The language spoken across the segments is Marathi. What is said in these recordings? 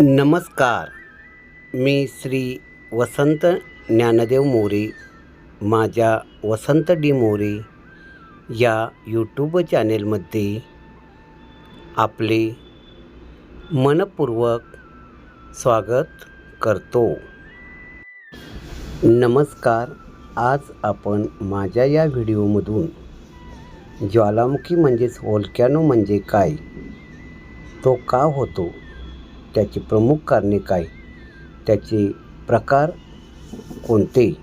नमस्कार. मी श्री वसंत ज्ञानदेव मोरे माझ्या वसंत डी मोरे या यूट्यूब चॅनेलमध्ये आपले मनपूर्वक स्वागत करतो. नमस्कार. आज आपण माझ्या या व्हिडिओमधून ज्वालामुखी म्हणजेच होलक्यानो म्हणजे काय? तो का होतो? त्याची प्रमुख कारणे काय? त्याचे प्रकार कोणते?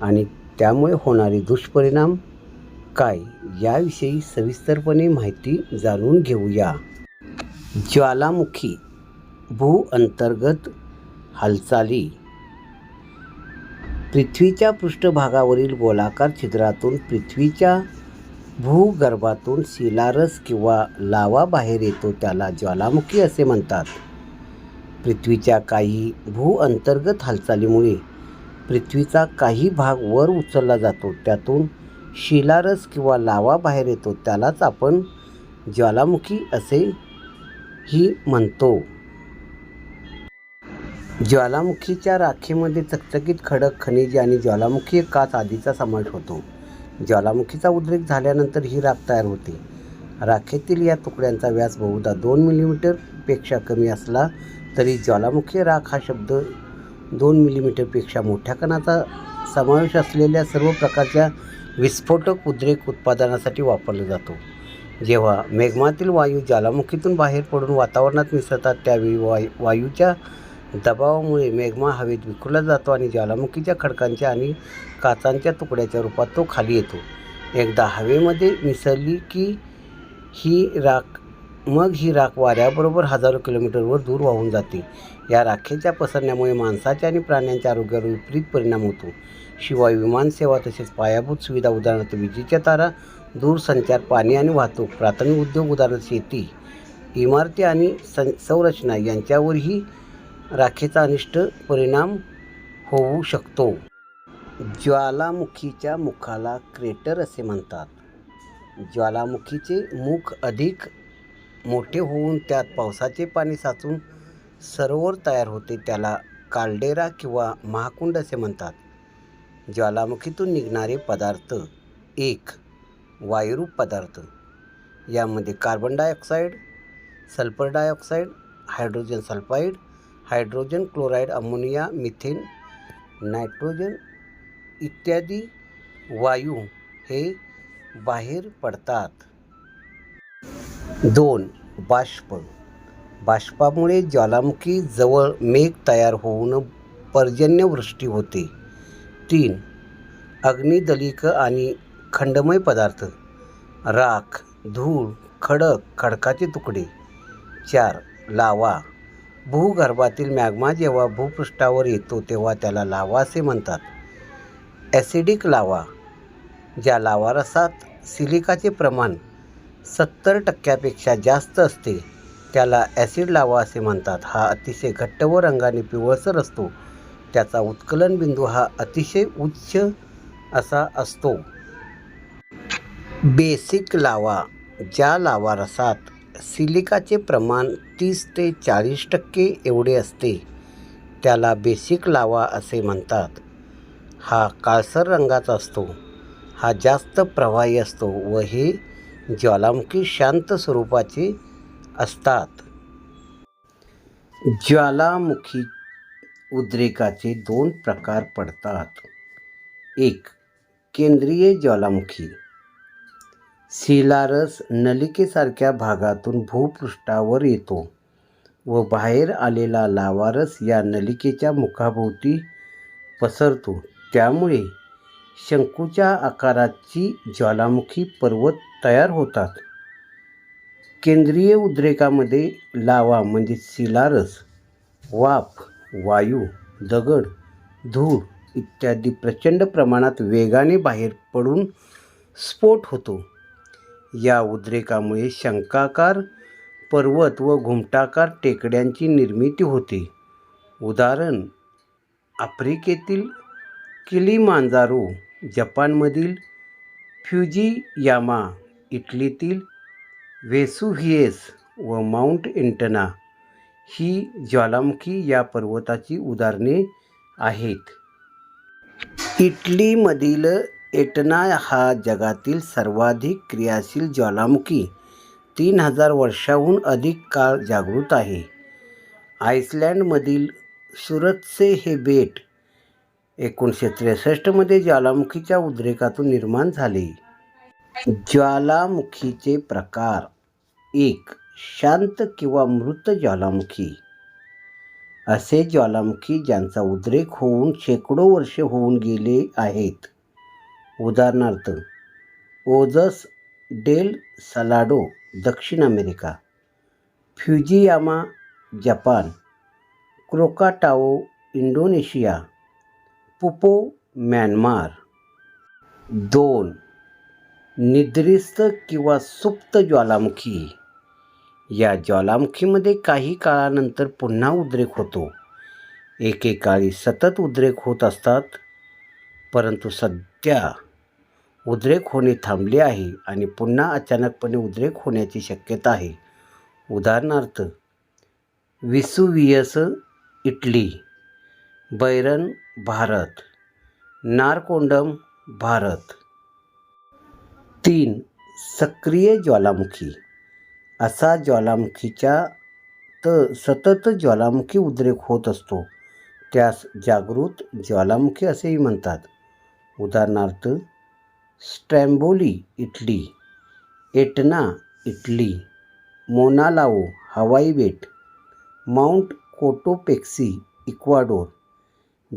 आणि त्यामुळे होणारे दुष्परिणाम काय? याविषयी सविस्तरपणे माहिती जाणून घेऊया. ज्वालामुखी भू अंतर्गत हालचाली. पृथ्वीच्या पृष्ठभागावरील गोलाकार छिद्रातून पृथ्वीच्या भूगर्भातून शिलारस किंवा लावा बाहेर येतो त्याला ज्वालामुखी असे म्हणतात. पृथ्वीच्या काही भू अंतर्गत हालचालीमुळे पृथ्वीचा काही भाग वर उचलला जातो. त्यातून शिलारस किंवा लावा बाहेर येतो. त्यालाच आपण ज्वालामुखी असे ही म्हणतो. ज्वालामुखीच्या राखेमध्ये चकचकीत खडक खनिजे आणि ज्वालामुखी काच आदीचा समावेश होतो. ज्वालामुखीचा उद्रेक झाल्यानंतर ही राख तयार होते. राखेतील या तुकड्यांचा व्यास बहुधा दोन मिलीमीटरपेक्षा कमी असला तरी ज्वालामुखी राख हा शब्द दोन मिलीमीटरपेक्षा मोठ्या कणाचा समावेश असलेल्या सर्व प्रकारच्या विस्फोटक उद्रेक उत्पादनासाठी वापरला जातो. जेव्हा मेघमातील वायू ज्वालामुखीतून बाहेर पडून वातावरणात मिसळतात त्यावेळी वाय वायूच्या दबावामुळे मेघमा हवेत विखुरला जातो आणि ज्वालामुखीच्या खडकांच्या आणि काचांच्या तुकड्याच्या रूपात तो खाली येतो. एकदा हवेमध्ये मिसळली की ही राख मग ही राख वाऱ्याबरोबर हजारो किलोमीटरवर दूर वाहून जाते. या राखेच्या पसरण्यामुळे माणसाच्या आणि प्राण्यांच्या आरोग्यावर विपरीत परिणाम होतो. शिवाय विमानसेवा तसेच पायाभूत सुविधा उदाहरणार्थ विजेच्या तारा दूरसंचार पाणी आणि वाहतूक प्राथमिक उद्योग उदाहरणार्थ शेती इमारती आणि सं संरचना यांच्यावरही राखेचा अनिष्ट परिणाम होऊ शकतो. ज्वालामुखीच्या मुखाला क्रेटर असे म्हणतात. ज्वालामुखीचे मुख अधिक मोठे होऊन त्यात पावसाचे पाणी साचून सरोवर तयार होते त्याला काल्डेरा किंवा महाकुंड असे म्हणतात. ज्वालामुखीतून निघणारे पदार्थ एक वायुरूप पदार्थ. यामध्ये carbon dioxide sulphur dioxide hydrogen sulphide hydrogen chloride ammonia methane nitrogen इत्यादी वायू हे बाहेर पडतात. दोन बाष्प. बाष्पामुळे ज्वालामुखी जवळ मेघ तयार होऊन पर्जन्यवृष्टी होते. तीन अग्निदलिक आणि खंडमय पदार्थ. राख धूळ खडक खडकाचे तुकडे. चार लावा. भूगर्भातील मॅग्मा जेव्हा भूपृष्ठावर येतो तेव्हा त्याला लावा असे म्हणतात. ॲसिडिक लावा. ज्या लावारसात सिलिकाचे प्रमाण सत्तर टक्क्यापेक्षा जास्त असते. त्याला ॲसिड लावा असे म्हणतात. हा अतिशय घट्ट व रंगाने पिवळसर असतो. त्याचा उत्कलन बिंदू हा अतिशय उच्च असा असतो. बेसिक लावा. ज्या लावारसात सिलिकाचे प्रमाण तीस ते चाळीस टक्के एवढे असते. त्याला बेसिक लावा असे म्हणतात. हा काळसर रंगाचा असतो. हा जास्त प्रवाही असतो व हे ज्वालामुखी शांत स्वरूपाचे असतात. ज्वालामुखी उद्रेकाचे दोन प्रकार पडतात. एक केंद्रीय ज्वालामुखी. शिलारस नलिकेसारख्या भागातून भूपृष्ठावर येतो व बाहेर आलेला लावारस या नलिकेच्या मुखाभोवती पसरतो. त्यामुळे शंकूच्या आकाराची ज्वालामुखी पर्वत तयार होतात. केंद्रीय उद्रेकामध्ये लावा म्हणजे शिलारस वाफ वायू दगड धूळ इत्यादी प्रचंड प्रमाणात वेगाने बाहेर पडून स्फोट होतो. या उद्रेकामुळे शंकाकार पर्वत व घुमटाकार टेकड्यांची निर्मिती होते. उदाहरण आफ्रिकेतील किली मांजारो जपानमधील फ्युजियामा इटलीतील वेसुहिएस व माउंट इंटना ही ज्वालामुखी या पर्वताची उदाहरणे आहेत. इटलीमधील एटना हा जगातील सर्वाधिक क्रियाशील ज्वालामुखी तीन हजार वर्षाहून अधिक काळ जागृत आहे. आइसलँडमधील सुरतचे हे बेट एकोणीसशे त्रेसष्टमध्ये ज्वालामुखीच्या उद्रेकातून निर्माण झाले. ज्वालामुखीचे प्रकार एक शांत किंवा मृत ज्वालामुखी. असे ज्वालामुखी ज्यांचा उद्रेक होऊन शेकडो वर्षे होऊन गेले आहेत. उदाहरणार्थ ओजस डेल सलाडो दक्षिण America Fujiyama Japan Krakatoa Indonesia Popa Myanmar. दोन. निद्रिस्त किंवा सुप्त ज्वालामुखी. या ज्वालामुखीमध्ये काही काळानंतर पुन्हा उद्रेक होतो. एकेकाळी सतत उद्रेक होत असतात परंतु सध्या उद्रेक होणे थांबले आहे आणि पुन्हा अचानकपणे उद्रेक होण्याची शक्यता आहे. उदाहरणार्थ Vesuvius Italy. Barren Bharat Narcondam Bharat. तीन सक्रिय ज्वालामुखी. असा ज्वालामुखीच्या त सतत ज्वालामुखी उद्रेक होत असतो. त्यास जागृत ज्वालामुखी असेही म्हणतात. उदाहरणार्थ Stromboli Italy Etna Italy Mauna Loa Hawaii बेट माउंट कोटोपेक्सी इक्वाडोर.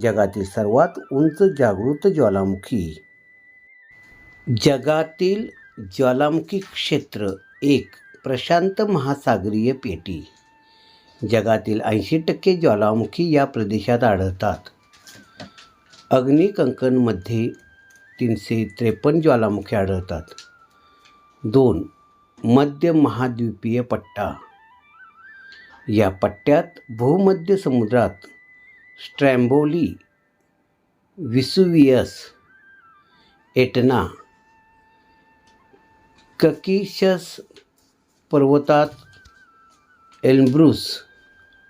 जगातील सर्वात उंच जागृत ज्वालामुखी. जगातील ज्वालामुखी क्षेत्र एक प्रशांत महासागरीय पेटी. जगातील ऐंशी टक्के ज्वालामुखी या प्रदेशात आढळतात. अग्निकंकणमध्ये तीनशे त्रेपन्न ज्वालामुखी आढळतात. दोन मध्य महाद्वीपीय पट्टा. या पट्ट्यात भूमध्य समुद्रात स्ट्रॅम्बोली विसुवियस एटना ककिशस पर्वतात एल्ब्रुस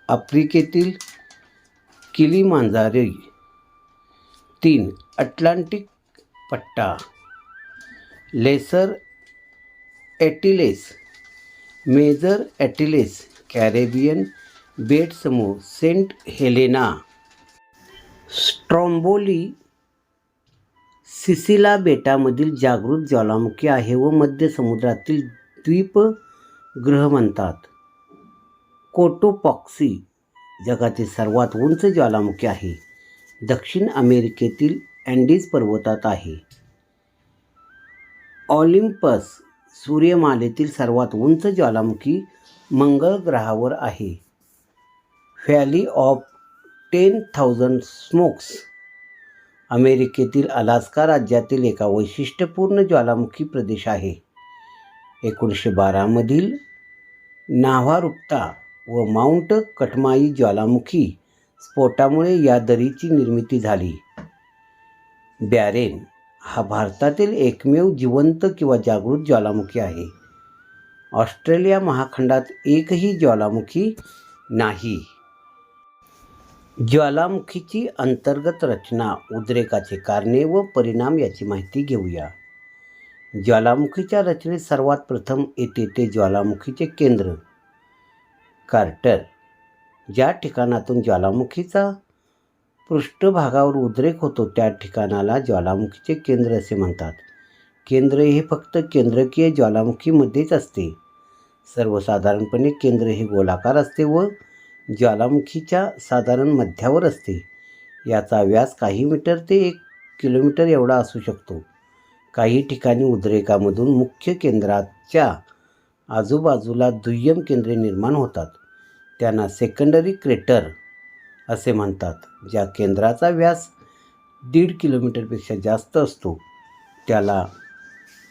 आफ्रिकेतील किलीमांजारी तीन अटलांटिक पट्टा Lesser Antilles Major Antilles Caribbean बेट समूह सेंट हेलेना स्ट्रॉम्बोली सिसिला बेटामधील जागृत ज्वालामुखी आहे व मध्य समुद्रातील द्वीपग्रह म्हणतात. कोटोपॉक्सी जगातील सर्वात उंच ज्वालामुखी आहे. दक्षिण अमेरिकेतील अँडीज पर्वतात आहे. ऑलिम्पस सूर्यमालेतील सर्वात उंच ज्वालामुखी मंगळ ग्रहावर आहे. Valley of ten thousand smokes अमेरिकेतील अलास्का राज्यातील एका वैशिष्ट्यपूर्ण ज्वालामुखी प्रदेश आहे. एकोणीसशे बारामधील नाव्हारुप्ता व माउंट कटमाई ज्वालामुखी स्फोटामुळे या दरीची निर्मिती झाली. बॅरेन हा भारतातील एकमेव जिवंत किंवा जागृत ज्वालामुखी आहे. ऑस्ट्रेलिया महाखंडात एकही ज्वालामुखी नाही. ज्वालामुखीची अंतर्गत रचना उद्रेकाचे कारणे व परिणाम याची माहिती घेऊया. ज्वालामुखीच्या रचनेत सर्वात प्रथम येते ते ज्वालामुखीचे केंद्र. कार्टर ज्या ठिकाणातून ज्वालामुखीचा पृष्ठभागावर उद्रेक होतो त्या ठिकाणाला ज्वालामुखीचे केंद्र असे म्हणतात. केंद्र हे फक्त केंद्रकीय ज्वालामुखीमध्येच असते. सर्वसाधारणपणे केंद्र हे गोलाकार असते व ज्वालामुखीच्या साधारण मध्यावर असते. याचा व्यास काही मीटर ते एक किलोमीटर एवढा असू शकतो. काही ठिकाणी उद्रेकामधून मुख्य केंद्राच्या आजूबाजूला दुय्यम केंद्रे निर्माण होतात. त्यांना सेकंडरी क्रेटर असे म्हणतात ज्या केंद्राचा व्यास दीड किलोमीटरपेक्षा जास्त असतो. त्याला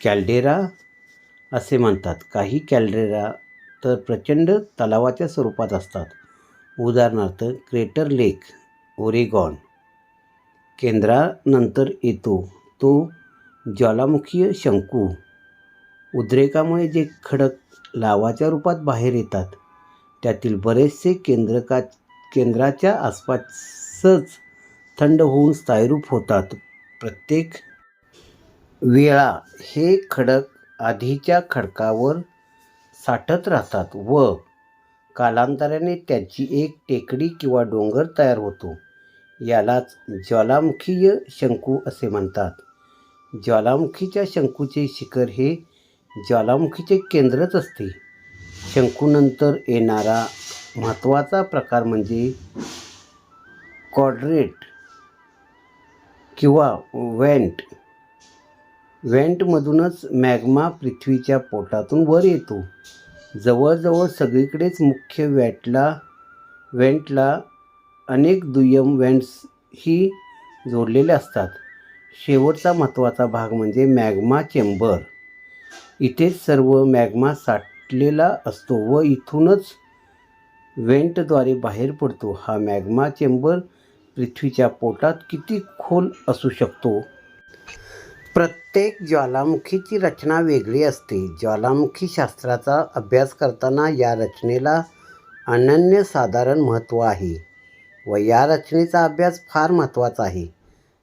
कॅल्डेरा असे म्हणतात. काही कॅल्डेरा तर प्रचंड तलावाच्या स्वरूपात असतात. उदाहरणार्थ क्रेटर लेक ओरेगॉन केंद्रानंतर येतो तो ज्वालामुखीय शंकू. उद्रेकामुळे जे खडक लावाच्या रूपात बाहेर येतात त्यातील बरेचसे केंद्रका केंद्राच्या आसपासच थंड होऊन स्थायीरूप होतात. प्रत्येक वेळा हे खडक आधीच्या खडकावर साठत राहतात व कालांतराने त्याची एक टेकडी किंवा डोंगर तयार होतो. यालाच ज्वालामुखीय शंकू असे म्हणतात. ज्वालामुखीच्या शंकूचे शिखर हे ज्वालामुखीचे केंद्रच असते. शंकूनंतर येणारा महत्त्वाचा प्रकार म्हणजे कॉड्रेट किंवा वेंट वेंटमधूनच मॅग्मा पृथ्वीच्या पोटातून वर येतो. जवळजवळ सगळीकडेच मुख्य वॅटला वेंटला अनेक दुय्यम वेंट्सही जोडलेले असतात. शेवटचा महत्त्वाचा भाग म्हणजे मॅग्मा चेंबर. इथेच सर्व मॅग्मा साठलेला असतो व इथूनच वेंटद्वारे बाहेर पडतो. हा मॅग्मा चेंबर पृथ्वीच्या पोटात किती खोल असू शकतो? प्रत्येक ज्वालामुखीची रचना वेगळी असते. ज्वालामुखी शास्त्राचा अभ्यास करताना या रचनेला अनन्यसाधारण महत्त्व आहे व या रचनेचा अभ्यास फार महत्त्वाचा आहे.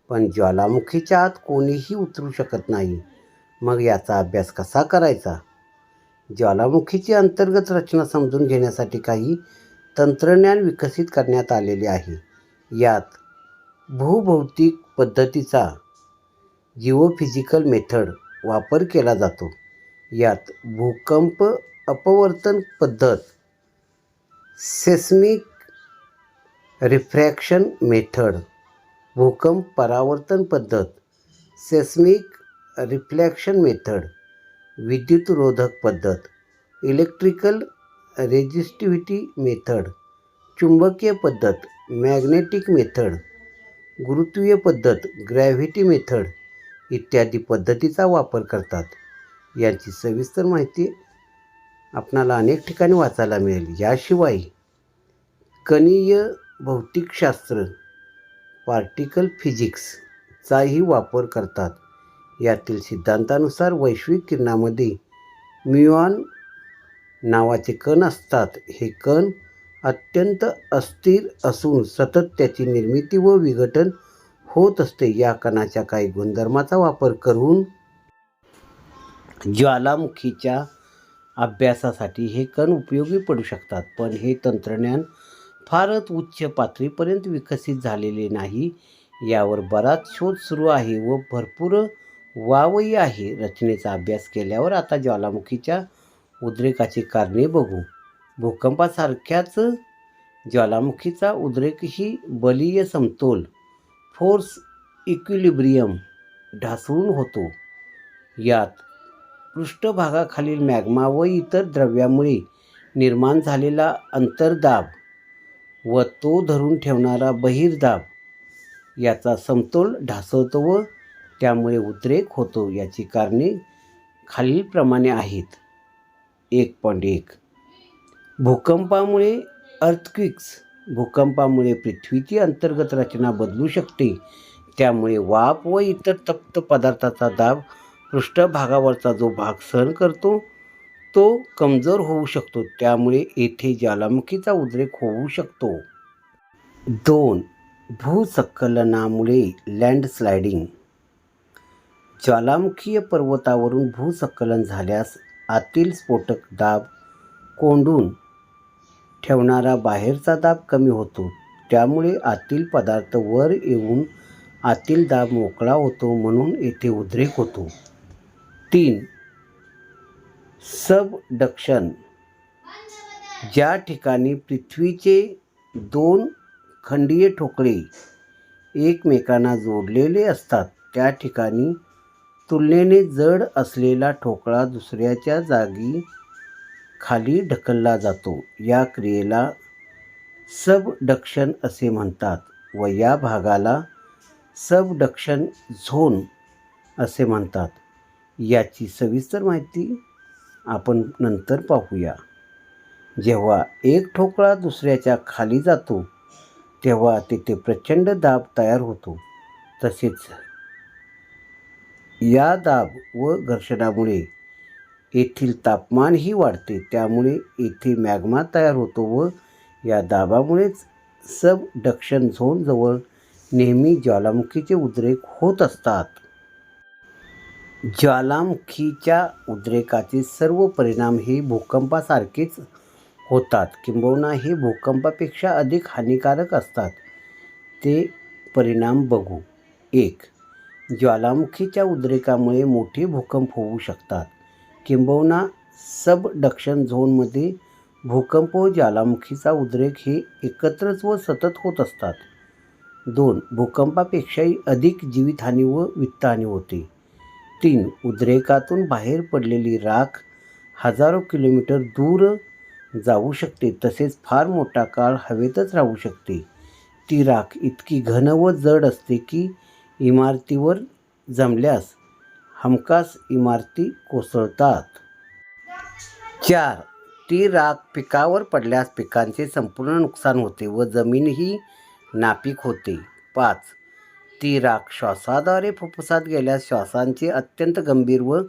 पण ज्वालामुखीच्या आत कोणीही उतरू शकत नाही. मग याचा अभ्यास कसा करायचा? ज्वालामुखीची अंतर्गत रचना समजून घेण्यासाठी काही तंत्रज्ञान विकसित करण्यात आलेले आहे. यात भूभौतिक पद्धतीचा जिओफिजिकल मेथड वापर केला जातो. यात भूकंप अपवर्तन पद्धत सेस्मिक रिफ्रॅक्शन मेथड भूकंप परावर्तन पद्धत सेस्मिक रिफ्लॅक्शन मेथड विद्युतरोधक पद्धत इलेक्ट्रिकल रेजिस्टिव्हिटी मेथड चुंबकीय पद्धत मॅग्नेटिक मेथड गुरुत्वीय पद्धत ग्रॅव्हिटी मेथड इत्यादी पद्धतीचा वापर करतात. यांची सविस्तर माहिती आपणाला अनेक ठिकाणी वाचायला मिळेल. याशिवाय कणीय भौतिकशास्त्र पार्टिकल फिजिक्सचाही वापर करतात. यातील सिद्धांतानुसार वैश्विक किरणामध्ये म्युऑन नावाचे कण असतात. हे कण अत्यंत अस्थिर असून सतत त्याची निर्मिती व विघटन होत असते. या कणाच्या काही गुणधर्माचा वापर करून ज्वालामुखीच्या अभ्यासासाठी हे कण उपयोगी पडू शकतात. पण हे तंत्रज्ञान फारच उच्च पातळीपर्यंत विकसित झालेले नाही. यावर बराच शोध सुरू आहे व भरपूर वावही आहे. रचनेचा अभ्यास केल्यावर आता ज्वालामुखीच्या उद्रेकाची कारणे बघू. भूकंपासारख्याच ज्वालामुखीचा उद्रेकही बलीय समतोल फोर्स इक्विलिब्रियम ढासळून होतो. यात पृष्ठभागाखालील मॅग्मा व इतर द्रव्यामुळे निर्माण झालेला अंतर्दाब व तो धरून ठेवणारा बहिर्दाब याचा समतोल ढासळतो व त्यामुळे उद्रेक होतो याची कारणे खालीलप्रमाणे आहेत. एक पॉईंट एक. भूकंपामुळे अर्थक्विक्स भूकंपामुळे पृथ्वीची अंतर्गत रचना बदलू शकते. त्यामुळे वाफ व इतर तप्त पदार्थाचा दाब पृष्ठभागावरचा जो भाग सहन करतो तो कमजोर होऊ शकतो. त्यामुळे येथे ज्वालामुखीचा उद्रेक होऊ शकतो. दोन भूस्खलनामुळे लँडस्लायडिंग ज्वालामुखीय पर्वतावरून भूस्खलन झाल्यास आतील स्फोटक दाब कोंडून ठेवणारा बाहेरचा दाब कमी होतो. त्यामुळे आतील पदार्थ वर येऊन आतील दाब मोकळा होतो म्हणून येथे उद्रेक होतो. तीन. सबडक्शन. ज्या ठिकाणी पृथ्वीचे दोन खंडीय ठोकळे एकमेकांना जोडलेले असतात त्या ठिकाणी तुलनेने जड असलेला ठोकळा दुसऱ्याच्या जागी खाली ढकलला जातो. या क्रियेला सबडक्शन असे म्हणतात व या भागाला सबडक्शन झोन असे म्हणतात. याची सविस्तर माहिती आपण नंतर पाहूया. जेव्हा एक ठोकळा दुसऱ्याच्या खाली जातो तेव्हा तेथे प्रचंड दाब तयार होतो. तसेच या दाब व घर्षणामुळे येथील तापमानही वाढते. त्यामुळे येथे मॅग्मा तयार होतो व या दाबामुळेच सबडक्शन झोनजवळ नेहमी ज्वालामुखीचे उद्रेक होत असतात. ज्वालामुखीच्या उद्रेकाचे सर्व परिणाम हे भूकंपासारखेच होतात. किंबहुना हे भूकंपापेक्षा अधिक हानिकारक असतात. ते परिणाम बघू. एक ज्वालामुखीच्या उद्रेकामुळे मोठे भूकंप होऊ शकतात. किंबहुना सबडक्शन झोनमध्ये भूकंप व ज्वालामुखीचा उद्रेक हे एकत्रच व सतत होत असतात. दोन भूकंपापेक्षाही अधिक जीवितहानी व वित्तहानी होते. तीन उद्रेकातून बाहेर पडलेली राख हजारो किलोमीटर दूर जाऊ शकते तसेच फार मोठा काळ हवेतच राहू शकते. ती राख इतकी घन व जड असते की इमारतीवर जमल्यास हमखास इमारती कोसळतात. चार ती राख पिकावर पडल्यास पिकांचे संपूर्ण नुकसान होते व जमीनही नापीक होते. पाच ती राख श्वासाद्वारे फुफ्फुसात गेल्यास श्वासांचे अत्यंत गंभीर व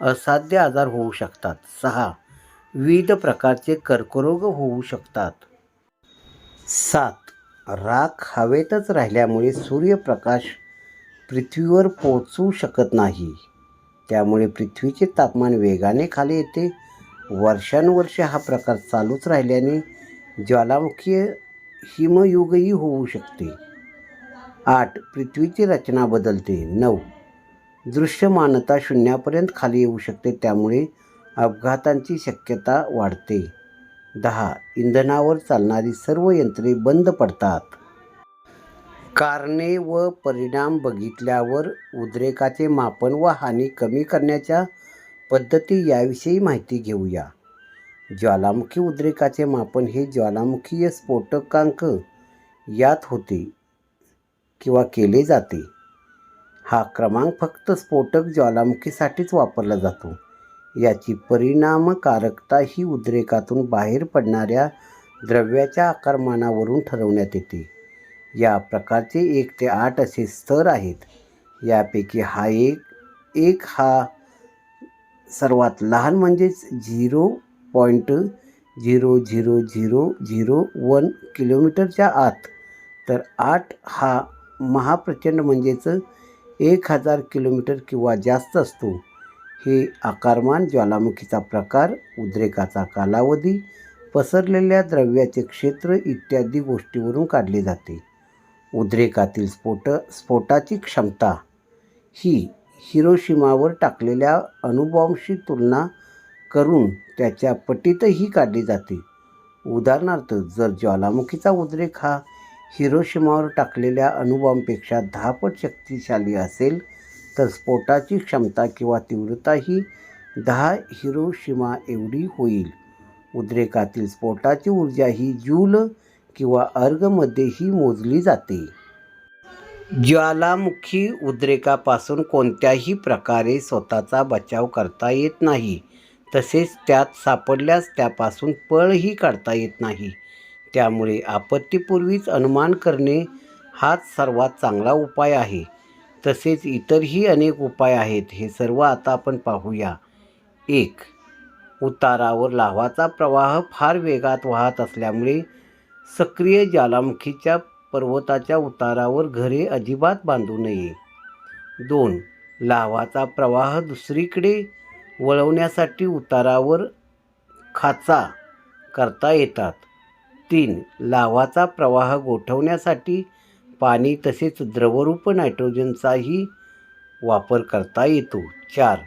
असाध्य आजार होऊ शकतात. सहा विविध प्रकारचे कर्करोग होऊ शकतात. सात राख हवेतच राहिल्यामुळे सूर्यप्रकाश पृथ्वीवर पोचू शकत नाही. त्यामुळे पृथ्वीचे तापमान वेगाने खाली येते. वर्षानुवर्षे हा प्रकार चालूच राहिल्याने ज्वालामुखीय हिमयुगही होऊ शकते. आठ पृथ्वीची रचना बदलते. नऊ दृश्यमानता शून्यापर्यंत खाली येऊ शकते त्यामुळे अपघातांची शक्यता वाढते. दहा इंधनावर चालणारी सर्व यंत्रे बंद पडतात. कारणे व परिणाम बघितल्यावर उद्रेकाचे मापन व हानी कमी करण्याच्या पद्धती याविषयी माहिती घेऊया. ज्वालामुखी उद्रेकाचे मापन हे ज्वालामुखीय स्फोटकांक यात होते किंवा केले जाते. हा क्रमांक फक्त स्फोटक ज्वालामुखीसाठीच वापरला जातो. याची परिणामकारकता ही उद्रेकातून बाहेर पडणाऱ्या द्रव्याच्या आकारमानावरून ठरवण्यात येते. या प्रकारचे एक ते आठ असे स्तर आहेत. यापैकी हा एक एक हा सर्वात लहान म्हणजेच zero point zero zero zero zero one किलोमीटरच्या आत. तर आठ हा महाप्रचंड म्हणजेच एक हजार किलोमीटर किंवा जास्त असतो. हे आकारमान ज्वालामुखीचा प्रकार उद्रेकाचा कालावधी पसरलेल्या द्रव्याचे क्षेत्र इत्यादी गोष्टीवरून काढले जाते. उद्रेकातील स्फोट स्फोटाची क्षमता. ही हिरोशिमावर टाकलेल्या अणुबॉम्बशी तुलना करून त्याच्या पटीतही काढली जाते. उदाहरणार्थ जर ज्वालामुखीचा उद्रेक हा हिरोशिमावर टाकलेल्या अणुबॉम्बपेक्षा दहापट शक्तिशाली असेल तर स्फोटाची क्षमता किंवा तीव्रता ही दहा हिरोशिमा एवढी होईल. उद्रेकातील स्फोटाची ऊर्जा ही जूल किंवा अर्गमध्येही मोजली जाते. ज्वालामुखी उद्रेकापासून कोणत्याही प्रकारे स्वतःचा बचाव करता येत नाही तसेच त्यात सापडल्यास त्यापासून पळही काढता येत नाही. त्यामुळे आपत्तीपूर्वीच अनुमान करणे हाच सर्वात चांगला उपाय आहे. तसेच इतरही अनेक उपाय आहेत हे सर्व आता आपण पाहूया. एक उतारावर लावाचा प्रवाह फार वेगात वाहत असल्यामुळे सक्रिय ज्वालामुखीच्या पर्वताच्या उतारावर घरे अजिबात बांधू नये. दोन लावाचा प्रवाह दुसरीकडे वळवण्यासाठी उतारावर खाचा करता येतात. तीन लावाचा प्रवाह गोठवण्यासाठी पाणी तसेच द्रवरूप नायट्रोजनचाही वापर करता येतो. चार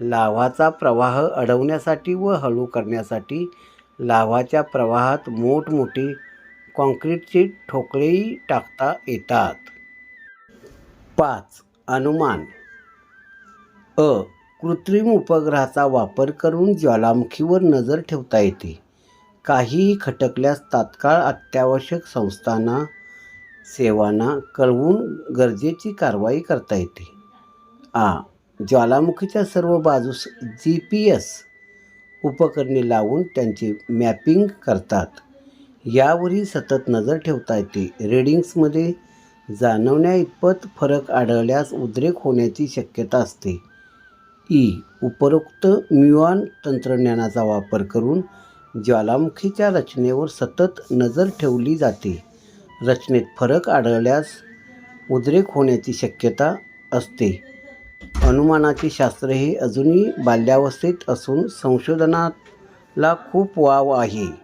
लावाचा प्रवाह अडवण्यासाठी व हळू करण्यासाठी लावाच्या प्रवाहात मोठमोठे कॉन्क्रीटचे ठोकळेही टाकता येतात. पाच. अनुमान. अ. कृत्रिम उपग्रहाचा वापर करून ज्वालामुखीवर नजर ठेवता येते. काहीही खटकल्यास तात्काळ अत्यावश्यक संस्थांना सेवांना कळवून गरजेची कारवाई करता येते. आ. ज्वालामुखीच्या सर्व बाजूस जी पी एस उपकरणे लावून त्यांचे मॅपिंग करतात. यावरही सतत नजर ठेवता येते. रेडिंग्समध्ये जाणवण्या इतपत फरक आढळल्यास उद्रेक होण्याची शक्यता असते. ई. उपरोक्त म्युआन तंत्रज्ञानाचा वापर करून ज्वालामुखीच्या रचनेवर सतत नजर ठेवली जाते. रचनेत फरक आढळल्यास उद्रेक होण्याची शक्यता असते. अनुमानाचे शास्त्र हे अजूनही बाल्यावस्थेत असून संशोधनाला खूप वाव आहे.